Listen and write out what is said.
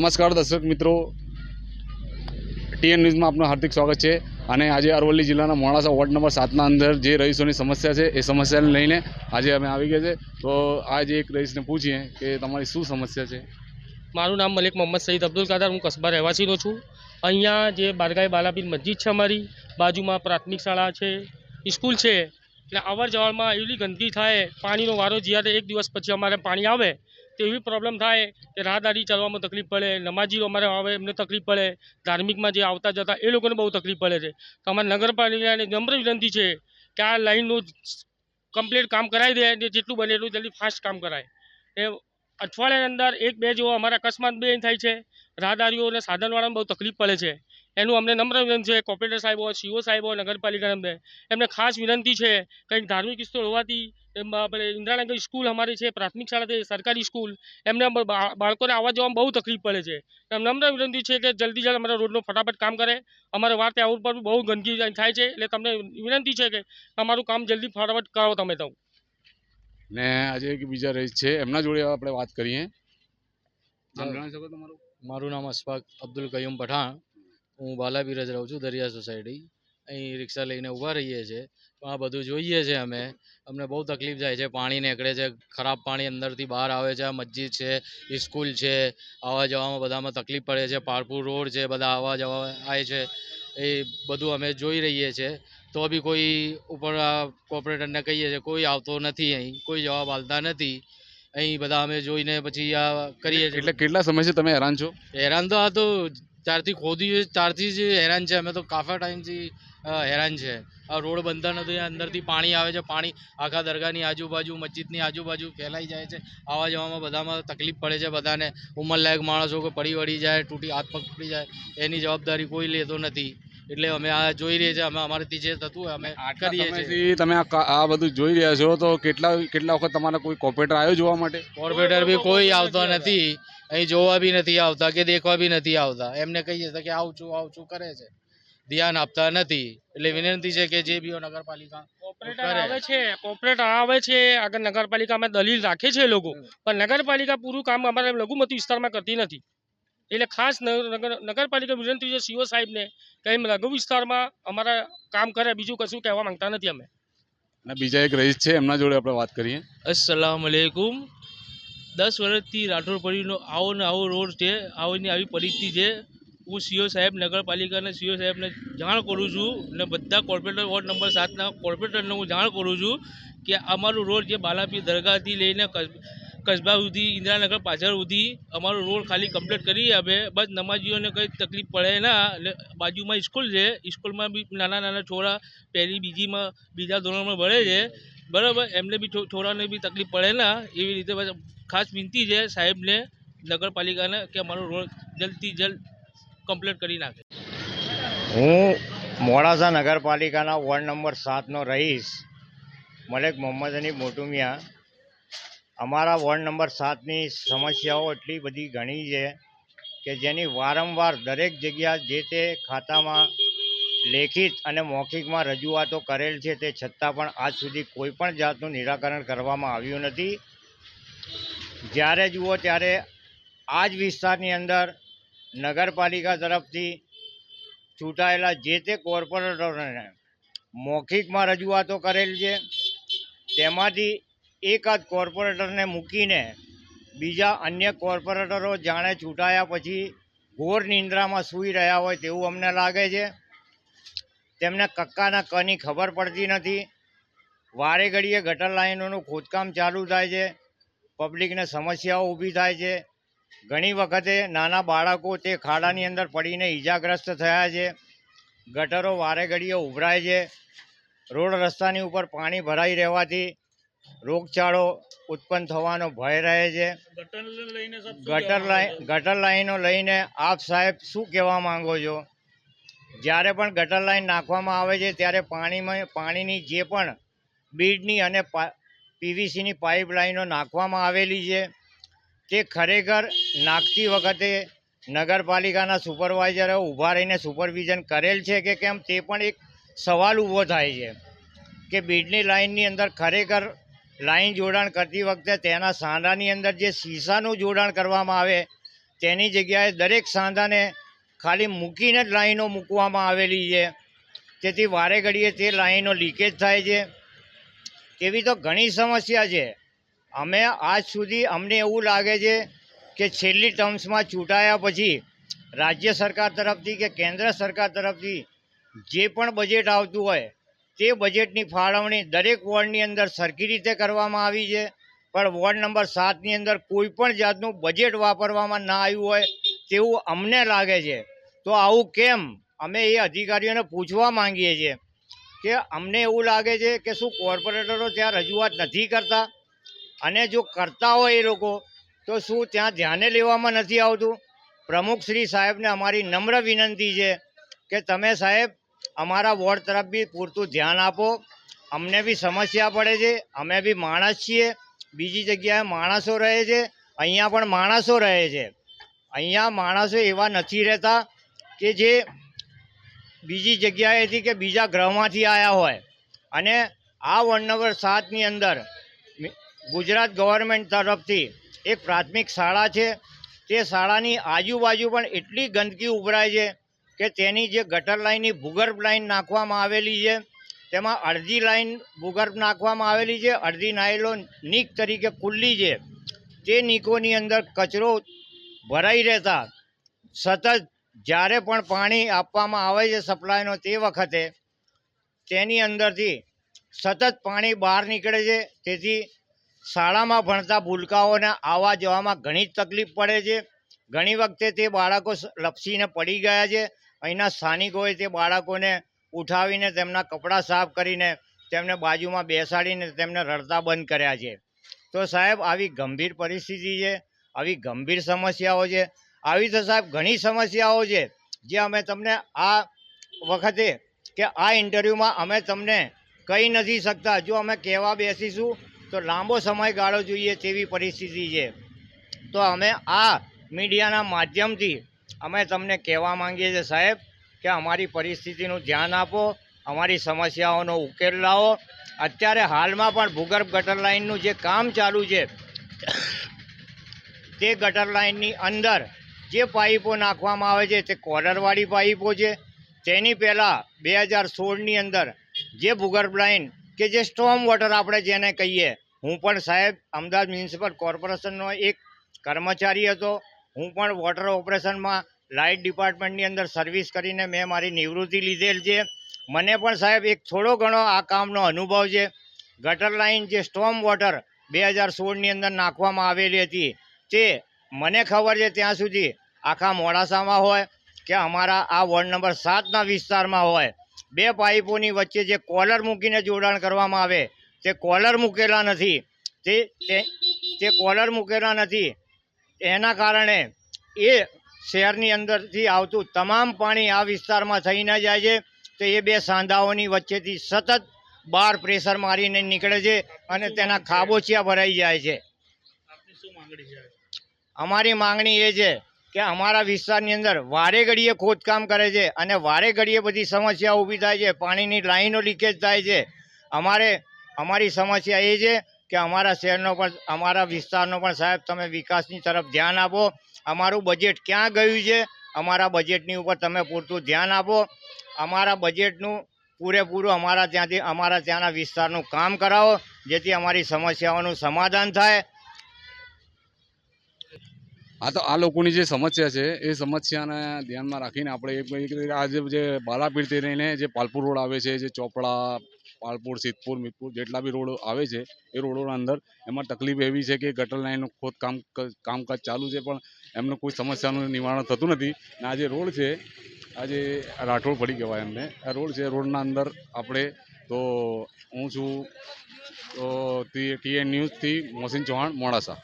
નમસ્કાર દર્શક મિત્રો. ટીએન ન્યૂઝમાં આપનું હાર્દિક સ્વાગત છે. અને આજે અરવલ્લી જિલ્લાના મોડાસા વોર્ડ નંબર સાતના અંદર જે રહીશોની સમસ્યા છે, એ સમસ્યાને લઈને આજે અમે આવી ગયા છે. તો આજે એક રહીશને પૂછીએ કે તમારી શું સમસ્યા છે? મારું નામ મલિક મોહમ્મદ સઈદ અબ્દુલ કાદર, હું કસ્બા રહેવાસીનો છું. અહીંયા જે બારગાઈ બાલાબીન મસ્જિદ છે અમારી, બાજુમાં પ્રાથમિક શાળા છે, સ્કૂલ છે. એટલે અવર જવરમાં એવી ગંદકી થાય, પાણીનો વારો જ્યારે એક દિવસ પછી અમારે પાણી આવે તો એવી પ્રોબ્લેમ થાય કે રાહદારી ચાલવામાં તકલીફ પડે, નમાજીઓ અમારે આવે, એમને તકલીફ પડે, ધાર્મિકમાં જે આવતા જતા એ લોકોને બહુ તકલીફ પડે છે. તો અમારે નગરપાલિકાને નમ્ર વિનંતી છે કે આ લાઇનનું કમ્પ્લીટ કામ કરાવી દે અને જેટલું બને એટલું જલ્દી ફાસ્ટ કામ કરાય. એ અઠવાડિયાની અંદર એક બે જેવો અમારા અકસ્માત બે થાય છે. રાહદારીઓને સાધનવાળાને બહુ તકલીફ પડે છે. એનું અમને નમ્ર વિનંતી છે કોર્પોરેટર સાહેબો સીઓ સાહેબો નગરપાલિકા અમને. એમને ખાસ વિનંતી છે કંઈક ધાર્મિક સ્થળ હોવાથી એમ આપણે ઇન્દિરાનગર સ્કૂલ અમારી છે પ્રાથમિક શાળા છે સરકારી સ્કૂલ એમને બાળકોને આવવા જવામાં બહુ તકલીફ પડે છે. એમ નમ્ર વિનંતી છે કે જલ્દી જલ્દી અમારા રોડનું ફટાફટ કામ કરે. અમારે વાર ત્યાં ઉપર બહુ ગંદકી થાય છે એટલે તમને વિનંતી છે કે અમારું કામ જલ્દી ફટાફટ કરો તમે તો. ને આજે એક બીજા રહીશ છે એમના જોડે આપણે વાત કરીએ. મારું નામ અશફાક અબ્દુલ કયુમ પઠાણ. હું બાલાબીરજ રહું છું દરિયા સોસાયટી. અહીં રિક્ષા લઈને ઊભા રહીએ છીએ. તો આ બધું જોઈએ છે અમે. અમને બહુ તકલીફ જાય છે. પાણી નીકળે છે. ખરાબ પાણી અંદરથી બહાર આવે છે. આ મસ્જિદ છે સ્કૂલ છે. આવવા જવામાં બધામાં તકલીફ પડે છે. પારપુર રોડ છે બધા આવવા જવા આવે છે. એ બધું અમે જોઈ રહીએ છીએ. તો બી કોઈ ઉપર કોર્પોરેટરને કહીએ છીએ કોઈ આવતો નથી અહીં. કોઈ જવાબ આલતા નથી. અહીં બધા અમે જોઈને પછી આ કરીએ છીએ. એટલે કેટલા સમયથી તમે હેરાન છો? હેરાન તો આ તો ત્યારથી ખોદી ત્યારથી જ હેરાન છે અમે તો કાફા ટાઈમથી હેરાન છે. આ રોડ બનતા નથી અંદરથી પાણી આવે છે પાણી આખા દરગાહની આજુબાજુ મસ્જિદની આજુબાજુ ફેલાઈ જાય છે. આવવા જવામાં બધામાં તકલીફ પડે છે બધાને. ઉંમરલાયક માણસો કે પડી વળી જાય તૂટી હાથ પગ તૂટી જાય એની જવાબદારી કોઈ લેતો નથી. એટલે અમે આ જોઈ રહીએ છીએ અમે અમારાથી જે થતું હોય અમે કરીએ છીએ. તમે આ આ બધું જોઈ રહ્યા છો તો કેટલા કેટલા વખત તમારા કોઈ કોર્પોરેટર આવ્યો જોવા માટે? કોર્પોરેટર બી કોઈ આવતો નથી. અહીં જોવા બી નથી આવતા કે દેખવા બી નથી આવતા. એમને કહીએ છીએ કે આવું છું આવું છું કરે છે. ધ્યાન આપતા નથી. એટલે વિનંતી છે કે જે બી નગરપાલિકા કોર્પોરેટર આવે છે કોર્પોરેટર આવે છે. આગળ નગરપાલિકામાં દલીલ રાખે છે લોકો. પણ નગરપાલિકા પૂરું કામ અમારા લઘુમતી વિસ્તારમાં કરતી નથી. એટલે ખાસ નગરપાલિકા વિનંતી છે સીઓ સાહેબને કે લઘુ વિસ્તારમાં અમારા કામ કરે બીજું કશું કહેવા માંગતા નથી અમે. અને બીજા એક રહીશ છે એમના જોડે આપણે વાત કરીએ. અસલામ અલેકુમ દસ વર્ષથી રાઠોડ પડીનો આવો ને આવો રોડ છે, આવોની આવી પરિસ્થિતિ છે. હું સીઓ સાહેબ, નગરપાલિકાના સીઓ સાહેબને જાણ કરું છું ને બધા કોર્પોરેટર વોર્ડ નંબર સાતના કોર્પોરેટરને હું જાણ કરું છું કે અમારું રોડ જે બાલાપી દરગાહથી લઈને કસ- કસ્બા સુધી, ઇન્દિરાનગર પાછળ સુધી અમારો રોડ ખાલી કમ્પ્લીટ કરી આપે. બસ નમાજીઓને કંઈ તકલીફ પડે ના એટલે બાજુમાં સ્કૂલ છે. સ્કૂલમાં બી નાના નાના છોરા પહેલી બીજીમાં, બીજા ધોરણમાં ભણે છે. બરાબર, એમને બી થોડાને બી તકલીફ પડે ના, એવી રીતે ખાસ વિનંતી છે સાહેબને, નગરપાલિકાને, કે અમારો રોડ જલ્દથી જલ્દ કમ્પ્લીટ કરી નાખે. હું મોડાસા નગરપાલિકાના વોર્ડ નંબર સાતનો રહીશ, મલેક મોહમ્મદ અની મોટુમિયા. અમારા વોર્ડ નંબર સાતની સમસ્યાઓ એટલી બધી ઘણી છે કે જેની વારંવાર દરેક જગ્યા જે તે ખાતામાં લેખિત અને મૌખિકમાં રજૂઆતો કરેલ છે તે છતાં પણ આજ સુધી કોઈ પણ જાતનું નિરાકરણ કરવામાં આવ્યું નથી. જ્યારે જુઓ ત્યારે આ જ વિસ્તારની અંદર નગરપાલિકા તરફથી ચૂંટાયેલા જે તે કોર્પોરેટરોને મૌખિકમાં રજૂઆતો કરેલ છે, તેમાંથી એકાદ કોર્પોરેટરને મૂકીને બીજા અન્ય કોર્પોરેટરો જાણે ચૂંટાયા પછી ઘોર નિંદ્રામાં સૂઈ રહ્યા હોય તેવું અમને લાગે છે. તેમને કક્કાના કની ખબર પડતી નથી. વારે ઘડીએ ગટર લાઈનોનું ખોદકામ ચાલુ થાય છે. પબ્લિકને સમસ્યાઓ ઊભી થાય છે. ઘણી વખતે નાના બાળકો તે ખાડાની અંદર પડીને ઈજાગ્રસ્ત થયા છે. ગટરો વારે ઘડીએ ઉભરાય છે. રોડ રસ્તાની ઉપર પાણી ભરાઈ રહેવાથી રોગચાળો ઉત્પન્ન થવાનો ભય રહે છે. ગટર લાઈન ગટર લાઈનો લઈને આપ સાહેબ શું કહેવા માંગો છો? જ્યારે પણ ગટર લાઈન નાખવામાં આવે છે, ત્યારે પાણીમાં, પાણીની જે પણ બીડની અને પીવીસીની પાઇપલાઈનો નાખવામાં આવેલી છે. તે ખરેખર નાખતી વખતે નગરપાલિકાના સુપરવાઇઝરો ઊભા રહીને સુપરવિઝન કરેલ છે કે કેમ તે પણ એક સવાલ ઊભો થાય છે કે બીડની લાઇનની અંદર ખરેખર લાઈન જોડાણ કરતી વખતે તેના સાંધાની અંદર જે શીશાનું જોડાણ કરવામાં આવે, તેની જગ્યાએ દરેક સાંધાને ખાલી મૂકીને જ લાઈનો મૂકવામાં આવેલી છે. તેથી વારે ઘડીએ તે લાઈનો લીકેજ થાય છે. એવી તો ઘણી સમસ્યા છે. અમે આજ સુધી અમને એવું લાગે છે કે છેલ્લી ટર્મ્સમાં ચૂંટાયા પછી રાજ્ય સરકાર તરફથી કે કેન્દ્ર સરકાર તરફથી જે પણ બજેટ આવતું હોય તે બજેટની ફાળવણી દરેક વોર્ડની અંદર સરખી રીતે કરવામાં આવી છે. પણ વોર્ડ નંબર સાતની અંદર કોઈ પણ જાતનું બજેટ વાપરવામાં ના આવ્યું હોય તેવું અમને લાગે છે. તો આવું કેમ? અમે એ અધિકારીઓને પૂછવા માંગીએ છીએ કે અમને એવું લાગે છે કે શું કોર્પોરેટરો ત્યાં રજૂઆત નથી કરતા? અને જો કરતા હોય એ લોકો, તો શું ત્યાં ધ્યાને લેવામાં નથી આવતું? પ્રમુખ શ્રી સાહેબને અમારી નમ્ર વિનંતી છે કે તમે સાહેબ, અમારા વોર્ડ તરફ બી પૂરતું ધ્યાન આપો. અમને બી સમસ્યા પડે છે. અમે બી માણસ છીએ. બીજી જગ્યાએ માણસો રહે છે. અહીંયા પણ માણસો રહે છે. અહીંયા માણસો એવા નથી રહેતા કે જે બીજી જગ્યાએથી કે બીજા ગ્રહમાંથી આવ્યા હોય. અને આ વોર્ડ સાતની અંદર ગુજરાત ગવર્મેન્ટ તરફથી એક પ્રાથમિક શાળા છે. તે શાળાની આજુબાજુ પણ એટલી ગંદકી ઉભરાય છે કે તેની જે ગટર લાઈનની ભૂગર્ભ લાઈન નાખવામાં આવેલી છે. તેમાં અડધી લાઈન ભૂગર્ભ નાખવામાં આવેલી છે, અડધી નાયલો નીક તરીકે ખુલ્લી છે. તે નીકોની અંદર કચરો ભરાઈ રહેતા સતત જ્યારે પણ પાણી આપવામાં આવે છે સપ્લાયનો તે વખતે તેની અંદરથી સતત પાણી બહાર નીકળે છે. તેથી શાળામાં ભણતા ભૂલકાઓને આવવા જવામાં ઘણી તકલીફ પડે છે. ઘણી વખતે તે બાળકો લપસીને પડી ગયા છે. અહીંના સ્થાનિકોએ તે બાળકોને ઉઠાવીને તેમના કપડાં સાફ કરીને તેમને બાજુમાં બેસાડીને તેમને રડતા બંધ કર્યા છે. તો સાહેબ, આવી ગંભીર પરિસ્થિતિ છે, આવી ગંભીર સમસ્યાઓ છે. આવી તો સાહેબ, ઘણી સમસ્યાઓ છે, જે અમે તમને આ વખતે કે આ ઇન્ટરવ્યૂમાં અમે તમને કહી નથી શકતા. જો અમે કહેવા બેસીશું, તો લાંબો સમયગાળો જોઈએ તેવી પરિસ્થિતિ છે. તો અમે આ મીડિયાના માધ્યમથી અમે તમને કહેવા માંગીએ છીએ સાહેબ, કે અમારી પરિસ્થિતિનું ધ્યાન આપો, અમારી સમસ્યાઓનો ઉકેલ લાવો. અત્યારે હાલમાં પણ ભૂગર્ભ ગટર લાઇનનું જે કામ ચાલુ છે, તે ગટર લાઇનની અંદર જે પાઇપો નાખવામાં આવે છે, તે કોલરવાળી પાઇપો છે. તેની પહેલાં બે હજાર સોળની અંદર જે ભૂગર્ભ લાઇન કે જે સ્ટોમ વોટર આપણે જેને કહીએ, હું પણ સાહેબ અમદાવાદ મ્યુનિસિપલ કોર્પોરેશનનો એક કર્મચારી હતો. હું પણ વોટર ઓપરેશનમાં લાઇટ ડિપાર્ટમેન્ટની અંદર સર્વિસ કરીને મેં મારી નિવૃત્તિ લીધેલ છે. મને પણ સાહેબ એક થોડો ઘણો આ કામનો અનુભવ છે. ગટર લાઇન જે સ્ટોમ વોટર બે હજાર સોળની અંદર નાખવામાં આવેલી હતી, તે મને ખબર છે ત્યાં સુધી આખા મોડાસામાં હોય કે અમારા આ વોર્ડ નંબર સાતના વિસ્તારમાં હોય. બે પાઇપોની વચ્ચે જે કોલર મૂકીને જોડાણ કરવામાં આવે તે કોલર મૂકેલા નથી. તે તે- કોલર મૂકેલા નથી. એના કારણે એ શહેરની અંદરથી આવતું તમામ પાણી આ વિસ્તારમાં થઈને જાય છે. તો એ બે સાંધાઓની વચ્ચેથી સતત બહાર પ્રેશર મારીને નીકળે છે અને તેના ખાબોચિયા ભરાઈ જાય છે? અમારી માંગણી એ છે કે અમારા વિસ્તારની અંદર વારે ઘડીએ ખોદકામ કરે છે અને વારે ઘડીએ બધી સમસ્યા ઊભી થાય છે, પાણીની લાઈનો લીકેજ થાય છે. અમારે, અમારી સમસ્યા એ છે કે અમારા શહેરનો પણ, અમારા વિસ્તારનો પણ સાહેબ તમે વિકાસની તરફ ધ્યાન આપો. અમારું બજેટ ક્યાં ગયું છે? અમારા બજેટની ઉપર તમે પૂરતું ધ્યાન આપો. અમારા બજેટનું પૂરેપૂરું અમારા ત્યાંથી, અમારા ત્યાંના વિસ્તારનું કામ કરાવો, જેથી અમારી સમસ્યાઓનું સમાધાન થાય. આ તો આ લોકોની જે સમસ્યા છે, એ સમસ્યાને ધ્યાનમાં રાખીને આપણે એક એક રીતે આ જે બાલાપીરથી લઈને જે પાલપુર રોડ આવે છે, જે ચોપડા, પાલપુર, સિદ્ધપુર મિતપુર જેટલા બી રોડ આવે છે, એ રોડોના અંદર એમાં તકલીફ એવી છે કે ગટર લાઈનનું ખોદકામ કામકાજ ચાલુ છે, પણ એમનું કોઈ સમસ્યાનું નિવારણ થતું નથી. ને આ જે રોડ છે, આ જે રાઠોડ પડી કહેવાય એમને. આ રોડ છે, રોડના અંદર આપણે તો હું છું, તો ટીએન ન્યૂઝથી મોહસિન ચૌહાણ, મોડાસા.